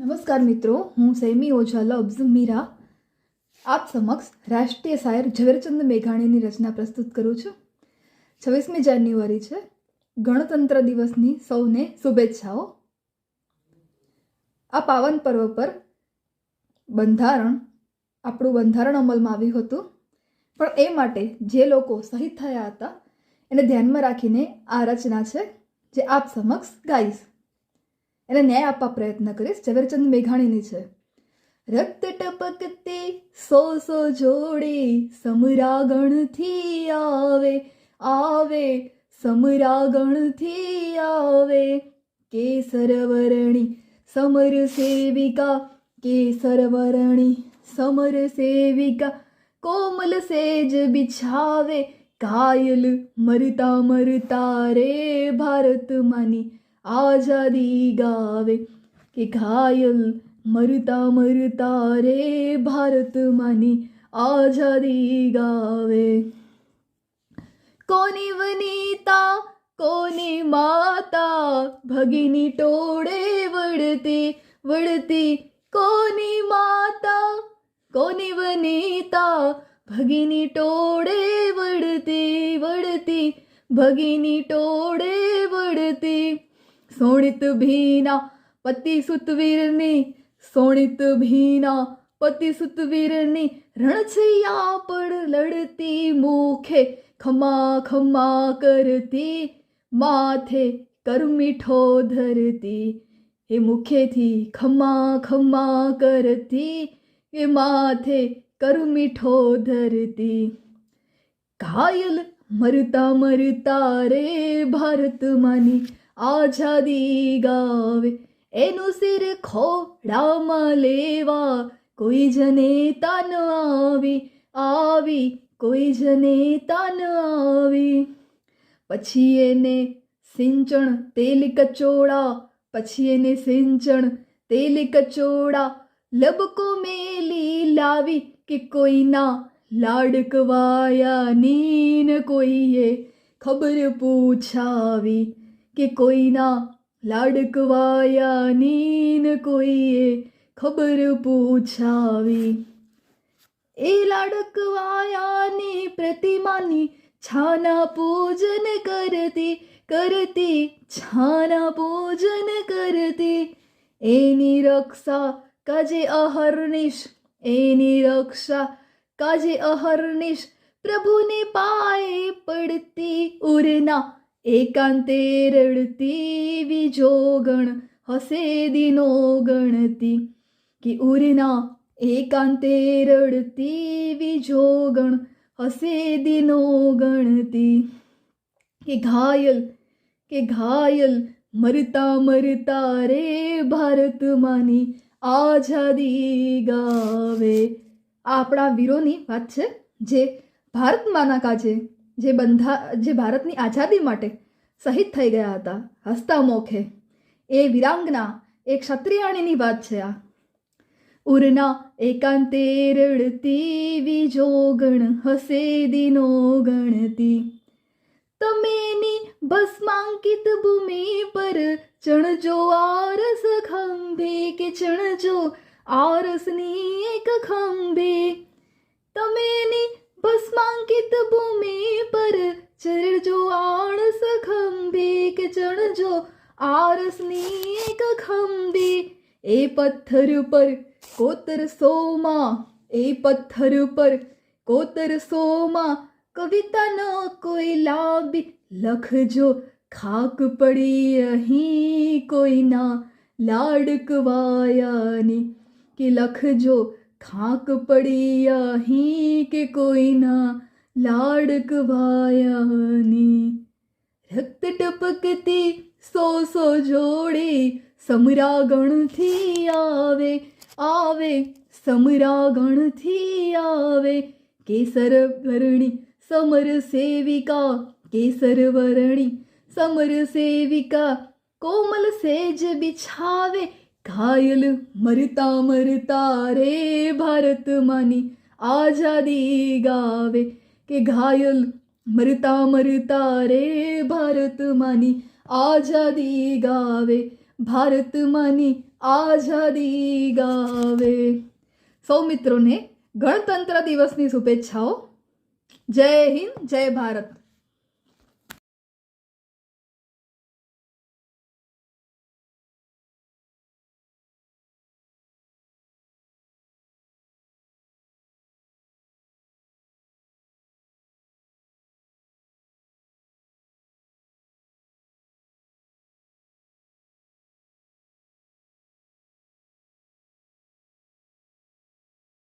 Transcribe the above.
નમસ્કાર મિત્રો, હું સૈમી ઓઝા લબ્ઝ મીરા. આપ સમક્ષ રાષ્ટ્રીય શાયર ઝવેરચંદ મેઘાણીની રચના પ્રસ્તુત કરું છું. છવ્વીસમી જાન્યુઆરી છે. ગણતંત્ર દિવસની સૌને શુભેચ્છાઓ. આ પાવન પર્વ પર બંધારણ, આપણું બંધારણ અમલમાં આવ્યું હતું. પણ એ માટે જે લોકો શહીદ થયા હતા, એને ધ્યાનમાં રાખીને આ રચના છે, જે આપ સમક્ષ ગાઈશ. એને ન્યાય આપવા પ્રયત્ન કરીશ. ઝવેરચંદ મેઘાણીની છે. રક્ત ટપકતે સો સો જોડે સમરાગણથી આવે આવે, સમરાગણથી આવે. કેસરવરણી સમર સેવિકા, કેસરવરણી સમર સેવિકા. કોમલ સેજ બિછાવે, કાયલ મરતા મરતા રે ભારત માની. आझादी गावे के घायल मरता मरता रे भारत मानी आझादी गावे. कोणी वनिता कोणी माता भगिनी टोळे वडती वडती कोणी माता. कोणी वनिता भगिनी टोळे वडती वडती भगिनी टोळे वडती. સોણિત ભીના પતિ સુતવીરની, સોણિત ભીના પતિ સુતવીરની રણછૈયા પણ લડતી મુખે ખમા ખમા કરતી, માથે કરમીઠો ધરતી, એ મુખેથી ખમા ખમા કરતી, એ માથે કરમીઠો ધરતી. ઘાયલ મરતા મરતા રે ભારત માની આઝાદી ગાવે. એનું સિર ખોડામાં લેવા કોઈ જનેતા ન આવી. આવી કોઈ જનેતા ન આવી. પછી એને સિંચણ તેલ કચોડા પછી એને સિંચણ તેલ કચોડા લબકો મેલી લાવી કે કોઈના લાડકવાયા નીન કોઈએ ખબર પૂછાવી. કે કોઈના લાડકવાયા નીન કોઈએ ખબર પૂછાવી. એ લાડકવાયાની પ્રતિમાની છાના પૂજન કરતી કરતી, છાના પૂજન કરતી. એની રક્ષા કાજે અહર્નિશ, એની રક્ષા કાજે અહર્નિશ પ્રભુને પાએ પડતી ઉરના એકાંતે રડતી વિજોગણ હસે દિનો ગણતી. કે ઉરના એકાંતે રડતી વિજોગણ હસે દિનો ગણતી. કે ઘાયલ કે ઘાયલ મરતા મરતા રે ભારત માની આઝાદી ગાવે. આપણા વીરોની વાત છે, જે ભારત માના કાજે જે બંધા, જે ભારતની આઝાદી માટે શહીદ થઈ ગયા હતા. હસતા મોખે. એ વિરાંગના, એ ક્ષત્રિયાણીની વાત છે આ. ઉરના એકાંતે રડતી વિજોગણ, હસે દિનો ગણતી. તમેની ભસ્માંકિત ભૂમિ પર ચણજો આરસ ખંભે કે ચણજો આરસની એક ખંભે? ભસ્માંકિત ભૂમિ પર ચરજો આણ સખંભી કે ચણજો આરસની એક ખંભી? એ પથ્થર પર કોતર સોમાં, એ પથ્થર પર કોતર સોમાં, કવિતા ન કોઈ લાંબી લખજો ખાક પડી અહીં કોઈના લાડકવાયાની, કે લખજો ખાક પડી અહીં કે કોઈના લાડકવાયાની રક્ત ટપકતી સો સો જોડે સમરાગણથી આવે આવે, સમરાગણથી આવે. કેસર વરણી સમર સેવિકા, કેસર વરણી સમર સેવિકા. કોમલ સેજ બિછાવે, ઘાયલ મરતા મરતા રે ભારત માની આઝાદી ગાવે. કે ઘાયલ મરતા મરતા રે ભારત માની આઝાદી ગાવે, ભારત માની આઝાદી ગાવે. સૌ મિત્રોને ગણતંત્ર દિવસની શુભેચ્છાઓ. જય હિન્દ, જય ભારત.